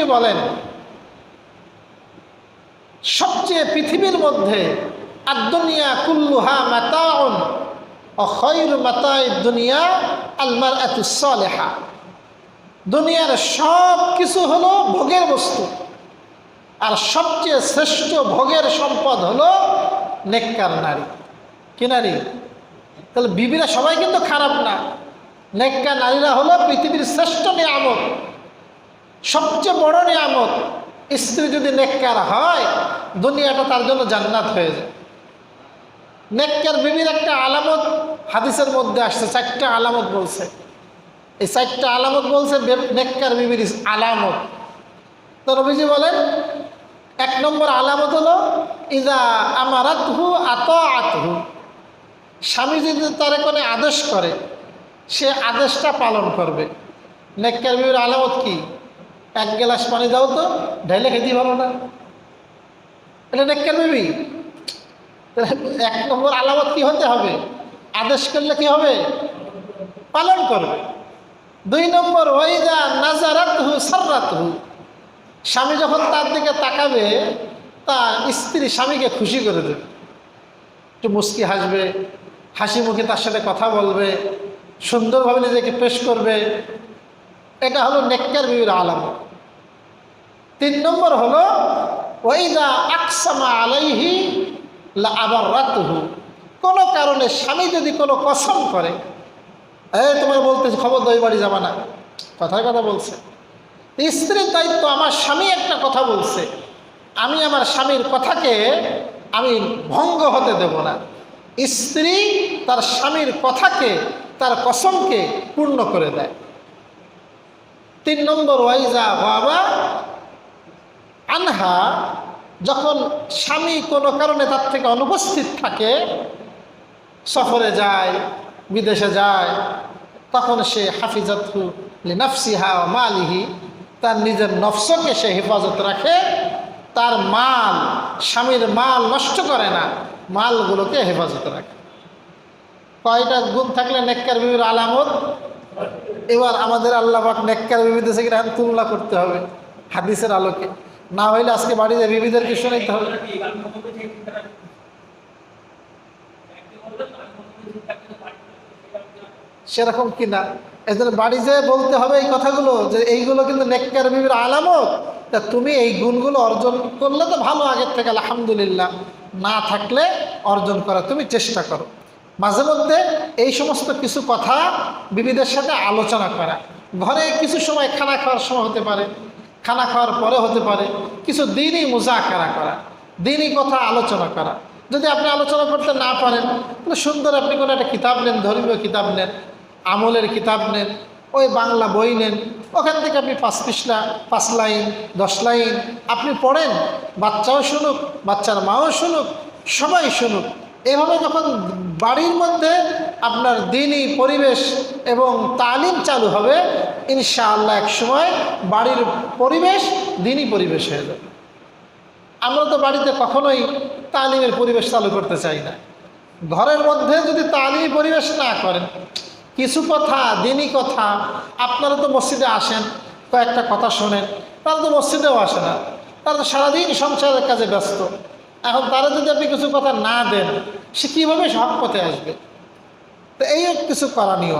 নবীজি বলেন, সবচেয়ে পৃথিবীর মধ্যে আদুনিয়া কুল্লুহা মাতাউন ও খৈর মাতাই দুনিয়া আলমার এতুসলেহা দুনিয়ার সব কিছু হলো ভোগের বস্তু। আর সবচেয়ে শ্রেষ্ঠ ভোগের সম্পদ হলো নেককার নারী। কি নারী? তাহলে বিবিরা সবাই কিন্তু খারাপ না। নেককার নারীরা হলো পৃথিবীর শ্রেষ্ঠ নিয়ামত। সবচেয়ে বড় নিয়ামত, স্ত্রী যদি নেককার হয়, দুনিয়াটা তার জন্য জান্নাত হয়ে যায়। নেককার বিবির একটা আলামত হাদিসের মধ্যে আসছে, চারটা আলামত বলছে। এই চারটা আলামত বলছে নেককার বিবির আলামত। তো রবিজি বলেন, এক নম্বর আলামত হলো, ইদা আমারাত হু আত আতহু স্বামী যদি তার কোনো আদেশ করে, সে আদেশটা পালন করবে। নেককার বিবির আলামত কি? এক গ্লাস পানি দাও তো, ঢাইলে খেতে ভালো না। এটা নেককার বিবি এক নম্বর আলামত কি হতে হবে? আদেশ করলে কি হবে? পালন করবে। দুই নম্বর ওইদা নাজারাত হু সার্রাত হু স্বামী যখন তার দিকে তাকাবে, তার স্ত্রী স্বামীকে খুশি করে দেবে। একটু মুস্কি হাসবে হাসি মুখে তার সাথে কথা বলবে, সুন্দরভাবে নিজেকে পেশ করবে এটা হলো নেককার বিবির আলাম। তিন নম্বর হলো ওইদা আকসামা আলাইহি আবার রাতুহু কোনো কারণে স্বামী যদি কোনো কসম করে এই তোমার বলতেছে খবর দই বাড়ি যাবা না। কথার কথা বলছে। স্ত্রীর দায়িত্ব, আমার স্বামী একটা কথা বলছে, আমি আমার স্বামীর কথাকে আমি ভঙ্গ হতে দেব না। স্ত্রী তার স্বামীর কথাকে, তার কসমকে পূর্ণ করে দেয়। তিন নম্বর ওয়াইজা বাবা আনহা, যখন স্বামী কোনো কারণে তার থেকে অনুপস্থিত থাকে, সফরে যায়, বিদেশে যায়, তখন সে হাফিজাতু লিনাফসিহা ও মালিহি, তার নিজের নফসকে সে হেফাজত রাখে, তার মাল, স্বামীর মাল নষ্ট করে না, মালগুলোকে হেফাজত রাখে। কয়টা গুণ থাকলে নেককার বিবির আলামত? এবার আমাদের আল্লাহ পাক নেককার বিবিদের থেকে এখন তুলনা করতে হবে হাদিসের আলোকে। না হইলে আজকে বাড়িতে বিবিদেরকে শোনাইতে হবে। সেরকম কিনা? এদের বাড়ি যেয়ে বলতে হবে এই কথাগুলো যে এইগুলো কিন্তু নেককার বিবির আলামত। তা তুমি এই গুণগুলো অর্জন করলে তো ভালো আগের থেকে, আলহামদুলিল্লাহ। না থাকলে অর্জন করা তুমি চেষ্টা করো। মাঝে মধ্যে এই সমস্ত কিছু কথা বিবিদের সাথে আলোচনা করা। ঘরে কিছু সময় খানা খাওয়ার সময় হতে পারে, খানা খাওয়ার পরে হতে পারে, কিছু দিনই মুজাকারা করা, দিনই কথা আলোচনা করা। যদি আপনি আলোচনা করতে না পারেন, তাহলে সুন্দর আপনি কোনো একটা কিতাব নেন, ধর্মীয় কিতাব নেন, আমলের কিতাব নেন, ওই বাংলা বই নেন, ওখান থেকে আপনি পাঁচ পৃষ্ঠা, পাঁচ লাইন, দশ লাইন আপনি পড়েন, বাচ্চাও শুনুক, বাচ্চার মাও শুনুক, সবাই শুনুক। এভাবে যখন বাড়ির মধ্যে আপনার দিনই পরিবেশ এবং তালিম চালু হবে, ইনশাআল্লাহ এক সময় বাড়ির পরিবেশ দিনই পরিবেশ হয়ে যাবে। আমরা তো বাড়িতে কখনোই তালিমের পরিবেশ চালু করতে চাই না। ঘরের মধ্যে যদি তালিমি পরিবেশ না করেন, কিছু কথা দিনই কথা, আপনারা তো মসজিদে আসেন, কয়েকটা কথা শোনেন, তারা তো মসজিদেও আসে না। তারা তো সারাদিন সংসারের কাজে ব্যস্ত। এখন তারা যদি আপনি কিছু কথা না দেন, সে কীভাবে সব পথে আসবে? তো এই কিছু করণীয়।